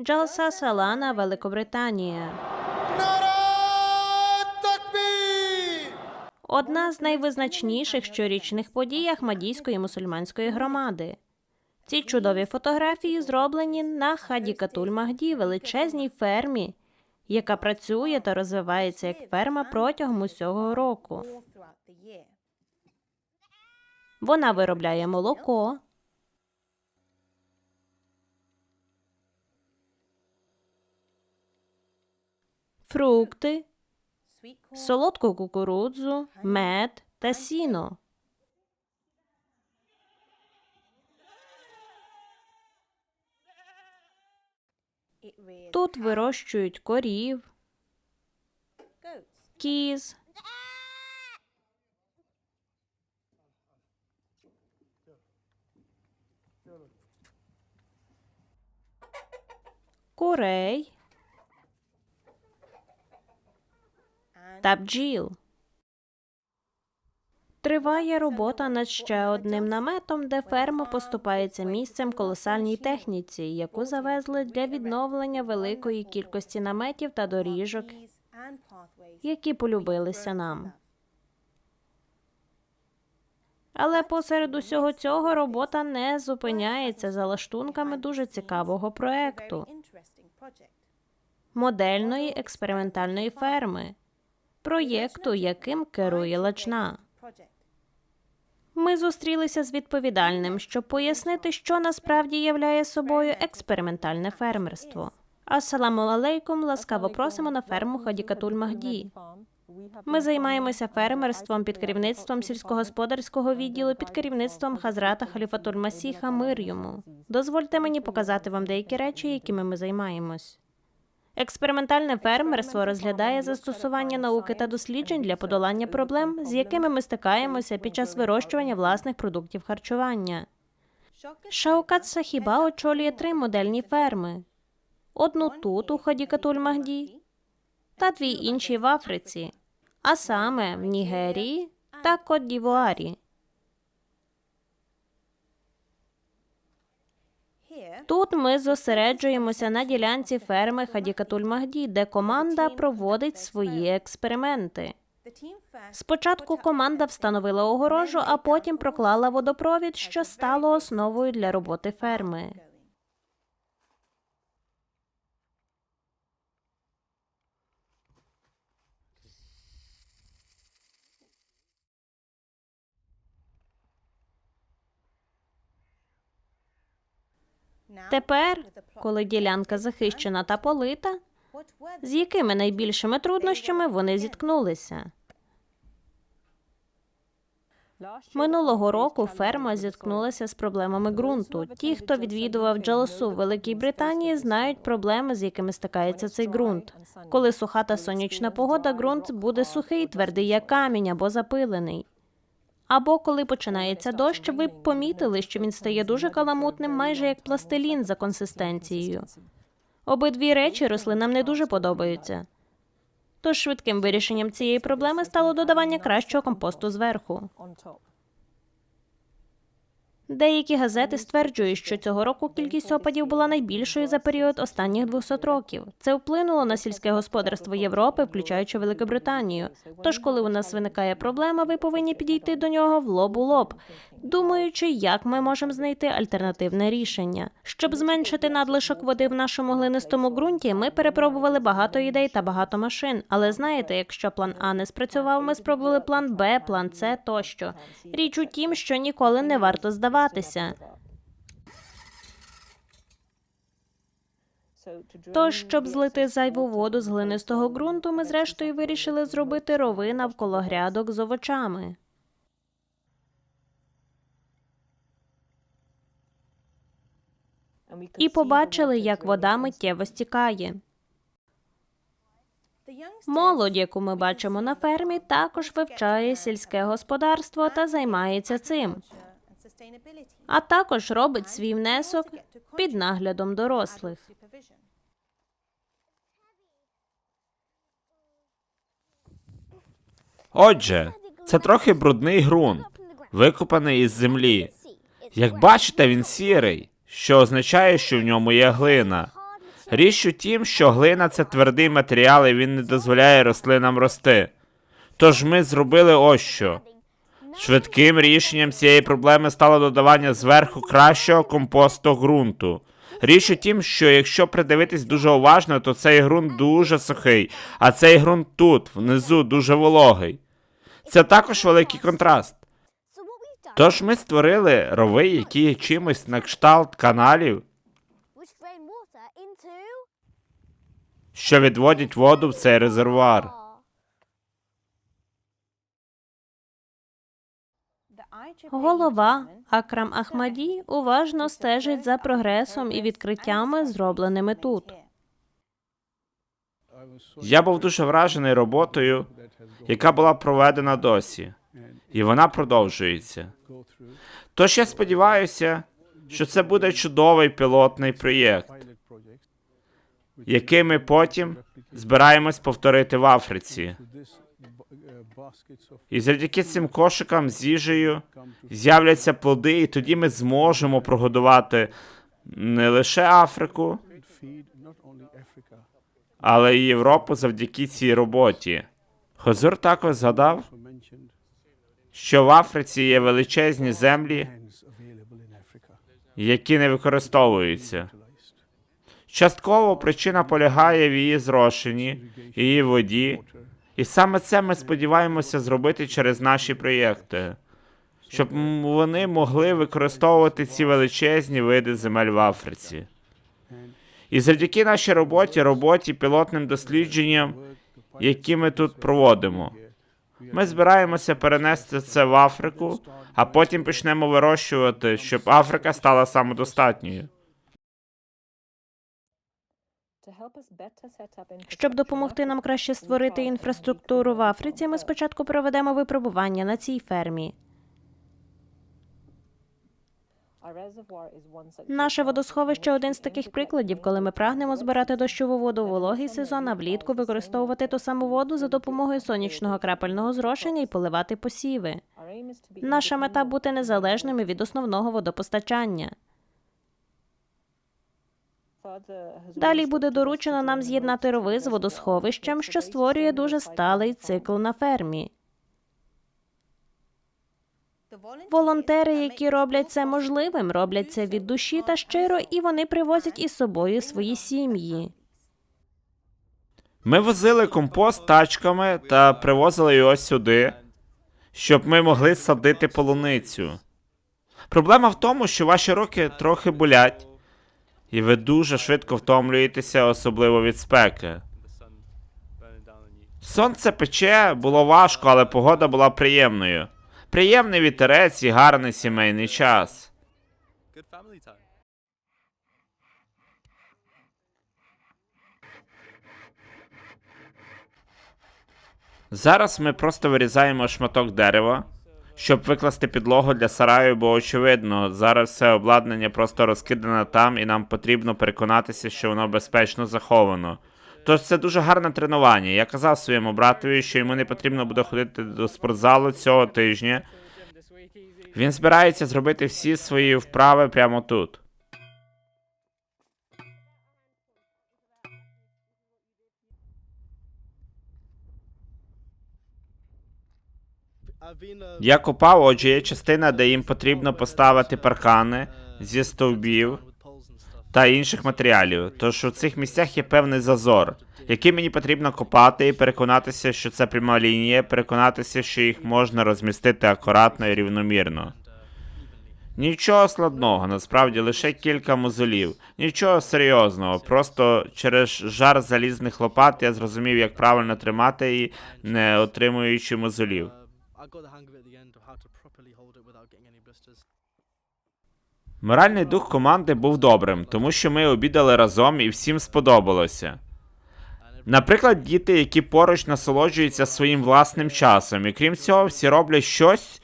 Джалса Салана, Великобританія. Одна з найвизначніших щорічних подій Ахмадійської мусульманської громади. Ці чудові фотографії зроблені на Хадікатуль Магді, величезній фермі, яка працює та розвивається як ферма протягом усього року. Вона виробляє молоко, фрукти, солодку кукурудзу, мед та сіно. Тут вирощують корів, кіз, курей та бджіл. Триває робота над ще одним наметом, де ферма поступається місцем колосальній техніці, яку завезли для відновлення великої кількості наметів та доріжок, які полюбилися нам. Але посеред усього цього робота не зупиняється за лаштунками дуже цікавого проекту модельної експериментальної ферми, проєкту, яким керує Лачна. Ми зустрілися з відповідальним, щоб пояснити, що насправді являє собою експериментальне фермерство. Ассаламу алейкум, ласкаво просимо на ферму Хадікатуль Магді. Ми займаємося фермерством під керівництвом сільськогосподарського відділу під керівництвом Хазрата Халіфатуль Масіха Мир. Дозвольте мені показати вам деякі речі, якими ми займаємось. Експериментальне фермерство розглядає застосування науки та досліджень для подолання проблем, з якими ми стикаємося під час вирощування власних продуктів харчування. Шаукат Сахіба очолює три модельні ферми: одну тут, у Хадікатуль Магді, та дві інші в Африці, а саме в Нігерії та Кот-Дівуарі. Тут ми зосереджуємося на ділянці ферми Хадікатуль Магді, де команда проводить свої експерименти. Спочатку команда встановила огорожу, а потім проклала водопровід, що стало основою для роботи ферми. Тепер, коли ділянка захищена та полита, з якими найбільшими труднощами вони зіткнулися? Минулого року ферма зіткнулася з проблемами ґрунту. Ті, хто відвідував Джалосу в Великій Британії, знають проблеми, з якими стикається цей ґрунт. Коли суха та сонячна погода, ґрунт буде сухий, твердий як камінь або запилений. Або коли починається дощ, ви б помітили, що він стає дуже каламутним, майже як пластилін за консистенцією. Обидві речі рослинам не дуже подобаються. Тож швидким вирішенням цієї проблеми стало додавання кращого компосту зверху. Деякі газети стверджують, що цього року кількість опадів була найбільшою за період останніх 200 років. Це вплинуло на сільське господарство Європи, включаючи Великобританію. Тож, коли у нас виникає проблема, ви повинні підійти до нього в лоб у лоб, думаючи, як ми можемо знайти альтернативне рішення. Щоб зменшити надлишок води в нашому глинистому ґрунті, ми перепробували багато ідей та багато машин. Але знаєте, якщо план А не спрацював, ми спробували план Б, план С тощо. Річ у тім, що ніколи не варто здаватися. Тож, щоб злити зайву воду з глинистого ґрунту, ми зрештою вирішили зробити рови навколо грядок з овочами. І побачили, як вода миттєво стікає. Молодь, яку ми бачимо на фермі, також вивчає сільське господарство та займається цим, а також робить свій внесок під наглядом дорослих. Отже, це трохи брудний ґрунт, викопаний із землі. Як бачите, він сірий, що означає, що в ньому є глина. Річ у тім, що глина це твердий матеріал, і він не дозволяє рослинам рости. Тож ми зробили ось що. Швидким рішенням цієї проблеми стало додавання зверху кращого компосту ґрунту. Річ у тім, що якщо придивитись дуже уважно, то цей ґрунт дуже сухий, а цей ґрунт тут, внизу, дуже вологий. Це також великий контраст. Тож ми створили рови, які є чимось на кшталт каналів, що відводять воду в цей резервуар. Голова Акрам Ахмаді уважно стежить за прогресом і відкриттями, зробленими тут. Я був дуже вражений роботою, яка була проведена досі, і вона продовжується. Тож я сподіваюся, що це буде чудовий пілотний проєкт, який ми потім збираємось повторити в Африці. І завдяки цим кошикам з їжею з'являться плоди, і тоді ми зможемо прогодувати не лише Африку, але й Європу завдяки цій роботі. Хозур також згадав, що в Африці є величезні землі, які не використовуються. Частково причина полягає в її зрошенні, її воді, і саме це ми сподіваємося зробити через наші проєкти, щоб вони могли використовувати ці величезні види земель в Африці. І завдяки нашій роботі, роботі пілотним дослідженням, які ми тут проводимо, ми збираємося перенести це в Африку, а потім почнемо вирощувати, щоб Африка стала самодостатньою. Щоб допомогти нам краще створити інфраструктуру в Африці, ми спочатку проведемо випробування на цій фермі. Наше водосховище один з таких прикладів, коли ми прагнемо збирати дощову воду в вологий сезон, а влітку використовувати ту саму воду за допомогою сонячного крапельного зрошення і поливати посіви. Наша мета бути незалежними від основного водопостачання. Далі буде доручено нам з'єднати рови з водосховищем, що створює дуже сталий цикл на фермі. Волонтери, які роблять це можливим, роблять це від душі та щиро, і вони привозять із собою свої сім'ї. Ми возили компост тачками та привозили його сюди, щоб ми могли садити полуницю. Проблема в тому, що ваші руки трохи болять, і ви дуже швидко втомлюєтеся, особливо від спеки. Сонце пече, було важко, але погода була приємною. Приємний вітерець і гарний сімейний час. Зараз ми просто вирізаємо шматок дерева, щоб викласти підлогу для сараю, бо очевидно, зараз все обладнання просто розкидане там, і нам потрібно переконатися, що воно безпечно заховано. Тож це дуже гарне тренування. Я казав своєму братові, що йому не потрібно буде ходити до спортзалу цього тижня. Він збирається зробити всі свої вправи прямо тут. Я копав, отже, є частина, де їм потрібно поставити паркани зі стовбів та інших матеріалів. Тож у цих місцях є певний зазор, який мені потрібно копати і переконатися, що це пряма лінія, переконатися, що їх можна розмістити акуратно і рівномірно. Нічого складного, насправді лише кілька мозолів. Нічого серйозного. Просто через жар залізних лопат я зрозумів, як правильно тримати її, не отримуючи мозолів. Моральний дух команди був добрим, тому що ми обідали разом і всім сподобалося. Наприклад, діти, які поруч насолоджуються своїм власним часом, і крім цього, всі роблять щось,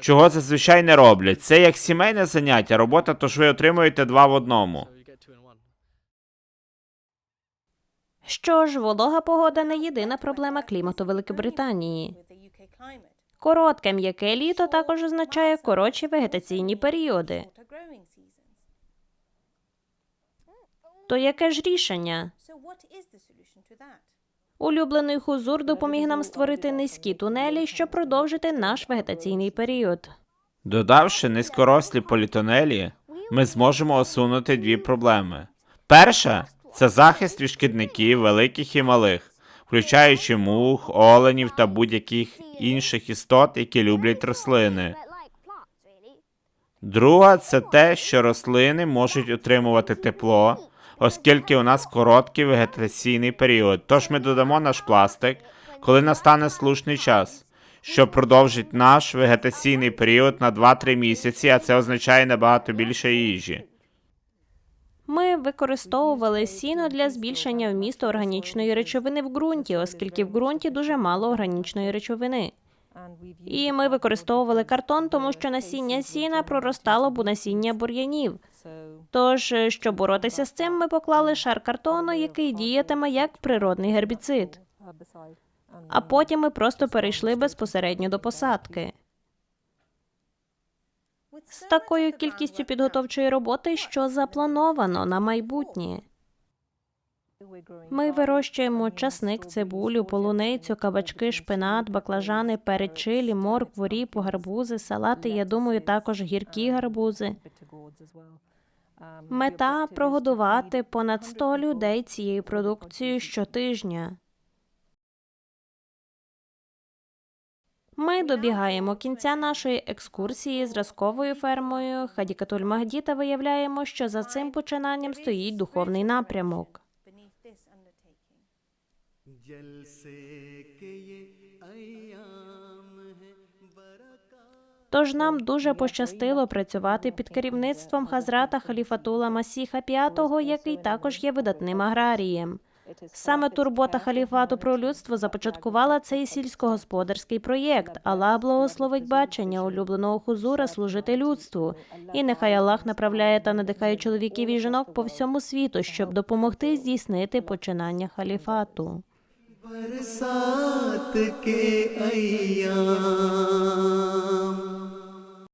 чого зазвичай не роблять. Це як сімейне заняття, робота, тож ви отримуєте два в одному. Що ж, волога погода не єдина проблема клімату Великобританії. Коротке м'яке літо також означає коротші вегетаційні періоди. То яке ж рішення? Улюблений хузур допоміг нам створити низькі тунелі, щоб продовжити наш вегетаційний період. Додавши низькорослі політонелі, ми зможемо усунути дві проблеми. Перша це захист від шкідників великих і малих, включаючи мух, оленів та будь-яких інших істот, які люблять рослини. Друга це те, що рослини можуть утримувати тепло, оскільки у нас короткий вегетаційний період. Тож ми додамо наш пластик, коли настане слушний час, що продовжить наш вегетаційний період на 2-3 місяці, а це означає набагато більше їжі. Ми використовували сіно для збільшення вмісту органічної речовини в ґрунті, оскільки в ґрунті дуже мало органічної речовини. І ми використовували картон, тому що насіння сіна проростало б у насіння бур'янів. Тож, щоб боротися з цим, ми поклали шар картону, який діятиме як природний гербіцид. А потім ми просто перейшли безпосередньо до посадки. З такою кількістю підготовчої роботи, що заплановано на майбутнє. Ми вирощуємо часник, цибулю, полуницю, кабачки, шпинат, баклажани, перець чилі, моркву, ріпу, гарбузи, салати. Я думаю, також гіркі гарбузи. Мета прогодувати понад 100 людей цією продукцією щотижня. Ми добігаємо кінця нашої екскурсії зразковою фермою Хадікатуль Магді та виявляємо, що за цим починанням стоїть духовний напрямок. Тож нам дуже пощастило працювати під керівництвом Хазрата Халіфатула Масіха V, який також є видатним аграрієм. Саме турбота халіфату про людство започаткувала цей сільськогосподарський проєкт. Аллах благословить бачення улюбленого хузура служити людству. І нехай Аллах направляє та надихає чоловіків і жінок по всьому світу, щоб допомогти здійснити починання халіфату. برسات کے ایام